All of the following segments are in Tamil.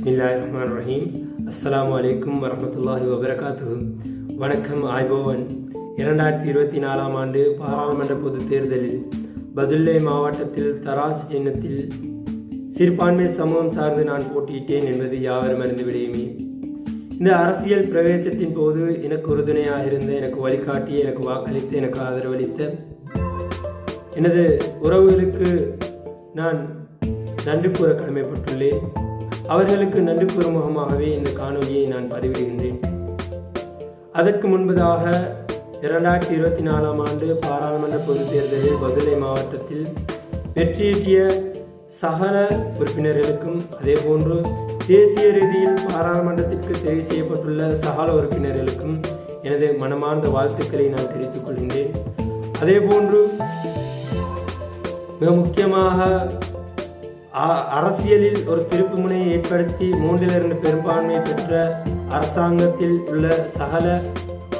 பிஸ்மில்லாஹ் ரஹ்மான் ரஹீம் அஸ்லாம் அலைக்கும் வரமத்துல்லாஹி வபரகாத்து வணக்கம் ஆய்போவன். இரண்டாயிரத்தி இருபத்தி நாலாம் ஆண்டு பாராளுமன்ற பொதுத் தேர்தலில் பதுல்லை மாவட்டத்தில் தராசு சின்னத்தில் சிறுபான்மை சமூகம் சார்ந்து நான் போட்டியிட்டேன் என்பது யாவரும் அறிந்து விடையுமே. இந்த அரசியல் பிரவேசத்தின் போது எனக்கு உறுதுணையாக இருந்த எனக்கு வழிகாட்டி எனக்கு வாக்களித்து எனக்கு ஆதரவளித்த எனது உறவுகளுக்கு நான் நன்றி கூற கடமைப்பட்டுள்ளேன். அவர்களுக்கு நன்றி கூறும் இந்த காணொலியை நான் பதிவிடுகின்றேன். அதற்கு முன்பதாக இரண்டாயிரத்தி இருபத்தி நாலாம் ஆண்டு பாராளுமன்ற பொதுத் தேர்தலில் பதுளை மாவட்டத்தில் வெற்றியீட்டிய சகல உறுப்பினர்களுக்கும் அதேபோன்று தேசிய ரீதியில் பாராளுமன்றத்திற்கு தெரிவு செய்யப்பட்டுள்ள சகல உறுப்பினர்களுக்கும் எனது மனமார்ந்த வாழ்த்துக்களை நான் தெரிவித்துக் கொள்கின்றேன். அதேபோன்று மிக முக்கியமாக அரசியலில் ஒரு திருப்புமுனையை ஏற்படுத்தி மூன்றிலிருந்து இரண்டு பெரும்பான்மை பெற்ற அரசாங்கத்தில் உள்ள சகல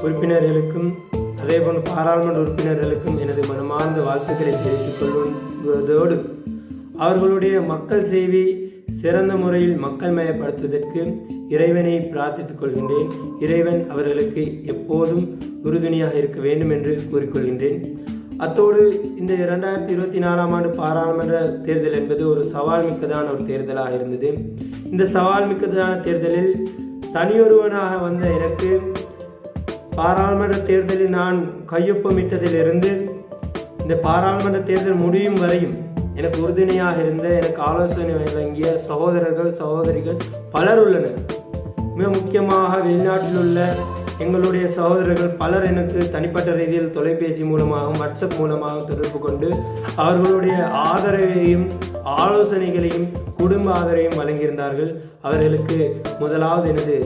உறுப்பினர்களுக்கும் அதேபோன்று பாராளுமன்ற உறுப்பினர்களுக்கும் எனது மனமார்ந்த வாழ்த்துக்களை தெரிவித்துக் கொள்வதோடு அவர்களுடைய மக்கள் சேவை சிறந்த முறையில் மக்கள் மயப்படுத்துவதற்கு இறைவனை பிரார்த்தித்துக் கொள்கின்றேன். இறைவன் அவர்களுக்கு எப்போதும் உறுதுணையாக இருக்க வேண்டும் என்று கூறிக்கொள்கின்றேன். அத்தோடு இந்த இரண்டாயிரத்தி இருபத்தி நாலாம் ஆண்டு பாராளுமன்ற தேர்தல் என்பது ஒரு சவால் மிக்கதான ஒரு தேர்தலாக இருந்தது. இந்த சவால் மிக்கதான தேர்தலில் தனியொருவனாக வந்த எனக்கு பாராளுமன்ற தேர்தலில் நான் கையொப்பமிட்டதிலிருந்து இந்த பாராளுமன்ற தேர்தல் முடியும் வரையும் எனக்கு உறுதுணையாக இருந்த எனக்கு ஆலோசனை வழங்கிய சகோதரர்கள் சகோதரிகள் பலர் உள்ளனர். மிக முக்கியமாக வெளிநாட்டில் உள்ள எங்களுடைய சகோதரர்கள் பலர் எனக்கு தனிப்பட்ட ரீதியில் தொலைபேசி மூலமாகவும் வாட்ஸ்அப் மூலமாகவும் தொடர்பு கொண்டு அவர்களுடைய ஆதரவையும் ஆலோசனைகளையும் குடும்ப ஆதரவையும் வழங்கியிருந்தார்கள். அவர்களுக்கு முதலாவது எனது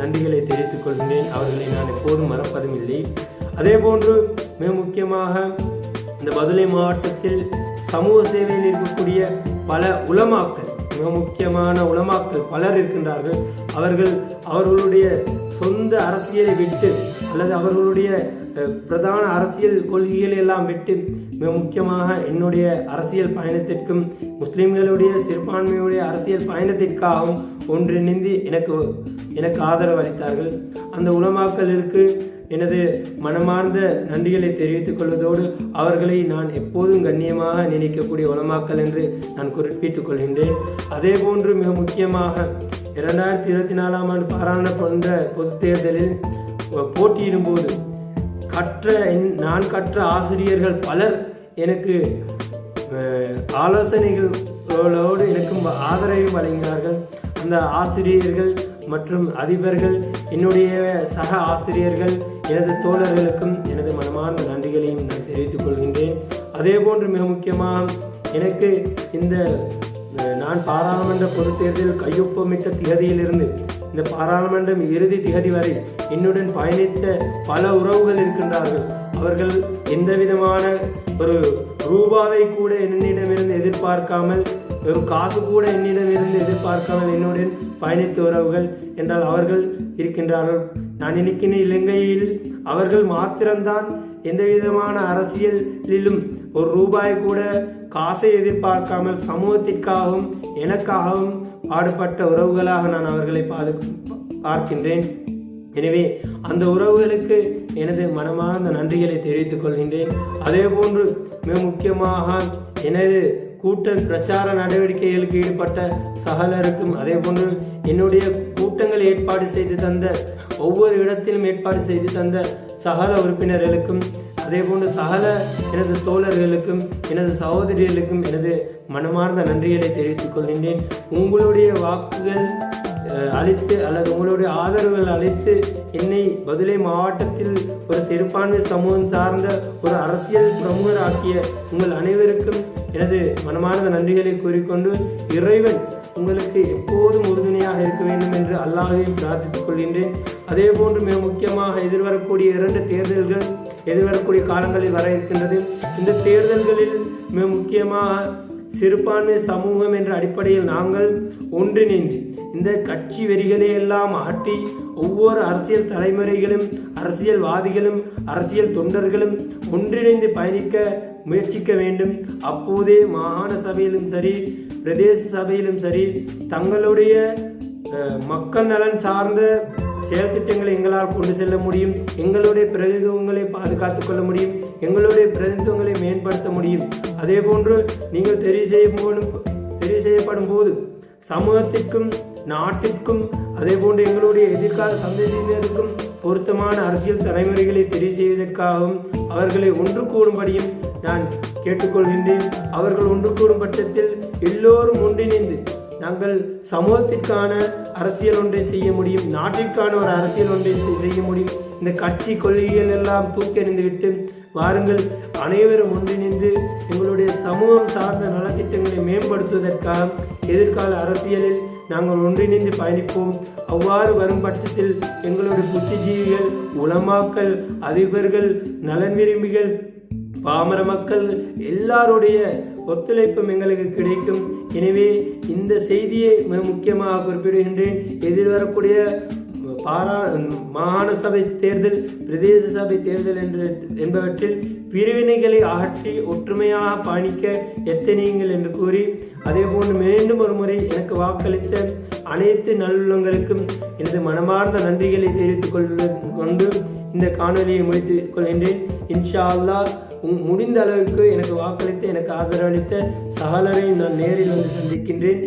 நன்றிகளை தெரிவித்துக் கொள்கின்றேன் அவர்களை நான் எப்போதும் மறப்பதும் இல்லை. அதேபோன்று மிக முக்கியமாக இந்த மதுரை மாவட்டத்தில் சமூக சேவையில் இருக்கக்கூடிய பல உலமாக்கள் மிக முக்கியமான உலமாக்கள் பலர் இருக்கின்றார்கள். அவர்கள் அவர்களுடைய சொந்த அரசியலை விட்டு அல்லது அவர்களுடைய பிரதான அரசியல் கொள்கைகளை எல்லாம் விட்டு மிக முக்கியமாக என்னுடைய அரசியல் பயணத்திற்கும் முஸ்லிம்களுடைய சிறுபான்மையுடைய அரசியல் பயணத்திற்காகவும் ஒன்றிணைந்து எனக்கு எனக்கு ஆதரவு அளித்தார்கள். அந்த உலமாக்களுக்கு எனது மனமார்ந்த நன்றிகளை தெரிவித்துக் கொள்வதோடு அவர்களை நான் எப்போதும் கண்ணியமாக நினைக்கக்கூடிய உலமாக்கல் என்று நான் குறிப்பிட்டுக் கொள்கின்றேன். அதே போன்று மிக முக்கியமாக இரண்டாயிரத்தி இருபத்தி நாலாம் ஆண்டு பாராளுமன்ற பொதுத் தேர்தலில் போட்டியிடும் போது கற்ற என்- நான் கற்ற ஆசிரியர்கள் பலர் எனக்கு ஆலோசனைகளோடு எனக்கும் ஆதரவையும் வழங்கினார்கள். அந்த ஆசிரியர்கள் மற்றும் அதிபர்கள் என்னுடைய சக ஆசிரியர்கள் எனது தோழர்களுக்கும் எனது மனமார்ந்த நன்றிகளையும் நான் தெரிவித்துக் கொள்கின்றேன். அதே போன்று மிக முக்கியமாக எனக்கு இந்த நான் பாராளுமன்ற பொதுத் தேர்தலில் கையொப்பமிட்ட திகதியிலிருந்து இந்த பாராளுமன்றம் இறுதி திகதி வரை என்னுடன் பயணித்த பல உறவுகள் இருக்கின்றார்கள். அவர்கள் எந்த விதமான ஒரு ரூபாவை கூட என்னிடமிருந்து எதிர்பார்க்காமல் வெறும் காசு கூட என்னிடமிருந்து எதிர்பார்க்காமல் என்னுடன் பயணித்த உறவுகள் என்றால் அவர்கள் இருக்கின்றார்கள். நான் நினைக்கின்ற இலங்கையில் அவர்கள் மாத்திரம்தான் எந்த விதமான அரசியலிலும் ஒரு ரூபாய் கூட காசை எதிர்பார்க்காமல் சமூகத்திற்காகவும் எனக்காகவும் பாடுபட்ட உறவுகளாக நான் அவர்களை பாது பார்க்கின்றேன். எனவே அந்த உறவுகளுக்கு எனது மனமார்ந்த நன்றிகளை தெரிவித்துக் கொள்கின்றேன். அதே போன்று மிக முக்கியமாக எனது கூட்ட பிரச்சார நடவடிக்கைகளுக்கு ஈடுபட்ட சகலருக்கும் அதே போன்று என்னுடைய கூட்டங்கள் ஏற்பாடு செய்து தந்த ஒவ்வொரு இடத்திலும் ஏற்பாடு செய்து தந்த சகல உறுப்பினர்களுக்கும் அதே போன்று சகல எனது தோழர்களுக்கும் எனது சகோதரிகளுக்கும் எனது மனமார்ந்த நன்றிகளை தெரிவித்துக் கொள்கின்றேன். உங்களுடைய வாக்குகள் அளித்து அல்லது உங்களுடைய அவர்கள் அழைத்து என்னை பதுளை மாவட்டத்தில் ஒரு சிறுபான்மை சமூகம் சார்ந்த ஒரு அரசியல் பிரமுகர் ஆக்கிய உங்கள் அனைவருக்கும் எனது மனமார்ந்த நன்றிகளை கூறிக்கொண்டு இறைவன் உங்களுக்கு எப்போதும் உறுதுணையாக இருக்க வேண்டும் என்று அல்லாஹையும் பிரார்த்தித்துக் கொள்கின்றேன். அதே போன்று மிக முக்கியமாக எதிர்வரக்கூடிய இரண்டு தேர்தல்கள் எதிர்வரக்கூடிய காலங்களில் வர இருக்கின்றது. இந்த தேர்தல்களில் மிக முக்கியமாக சிறுபான்மை சமூகம் என்ற அடிப்படையில் நாங்கள் ஒன்றிணைந்து இந்த கட்சி வெறிகளை எல்லாம் ஆட்டி ஒவ்வொரு அரசியல் தலைமுறைகளும் அரசியல்வாதிகளும் அரசியல் தொண்டர்களும் ஒன்றிணைந்து பயணிக்க முயற்சிக்க வேண்டும். அப்போதே மாகாண சபையிலும் சரி பிரதேச சபையிலும் சரி தங்களுடைய மக்கள் நலன் சார்ந்த செயல்திட்டங்களை எங்களால் கொண்டு செல்ல முடியும். எங்களுடைய பிரதிநிதித்துவங்களை பாதுகாத்துக் கொள்ள முடியும். எங்களுடைய பிரதிநிதித்துவங்களை மேம்படுத்த முடியும். அதே போன்று நீங்கள் தெரிவு செய்யும் தெரிவு செய்யப்படும் போது சமூகத்திற்கும் நாட்டிற்கும் அதே போன்று எங்களுடைய எதிர்கால சந்ததியினருக்கும் பொருத்தமான அரசியல் தலைமுறைகளை தெரிவு செய்வதற்காகவும் அவர்களை ஒன்று கூடும்படியும் நான் கேட்டுக்கொள்கின்றேன். அவர்கள் ஒன்று கூடும் பட்சத்தில் எல்லோரும் ஒன்றிணைந்து நாங்கள் சமூகத்திற்கான அரசியல் ஒன்றை செய்ய முடியும் நாட்டிற்கான ஒரு அரசியல் ஒன்றை செய்ய முடியும். இந்த கட்சி கொள்கைகள் எல்லாம் தூக்கி எறிந்துவிட்டு வாருங்கள் அனைவரும் ஒன்றிணைந்து எங்களுடைய சமூகம் சார்ந்த நலத்திட்டங்களை மேம்படுத்துவதற்காக எதிர்கால அரசியலில் நாங்கள் ஒன்றிணைந்து பயணிப்போம். அவ்வாறு வரும் பட்சத்தில் எங்களுடைய புத்திஜீவிகள் உளமாக்கல் அதிபர்கள் நலன் விரும்பிகள் பாமர மக்கள் எல்லாருடைய ஒத்துழைப்பும் எங்களுக்கு கிடைக்கும். எனவே இந்த செய்தியை மிக முக்கியமாக குறிப்பிடுகின்றேன். எதிர்வரக்கூடிய பாரா மாகாண சபை தேர்தல் பிரதேச சபை தேர்தல் என்று என்பவற்றில் பிரிவினைகளை அகற்றி ஒற்றுமையாக பயணிக்க எத்தனையுங்கள் என்று கூறி அதேபோன்று மீண்டும் ஒரு முறை எனக்கு வாக்களித்த அனைத்து நல்லுள்ளங்களுக்கும் எனது மனமார்ந்த நன்றிகளை தெரிவித்துக் கொள்ள கொண்டு இந்த காணொலியை முடித்துக் கொள்கின்றேன். இன்ஷா அல்லாஹ் முடிந்த அளவுக்கு எனக்கு வாக்களித்து எனக்கு ஆதரவளித்த சகலரை நான் நேரில் வந்து சந்திக்கின்றேன்.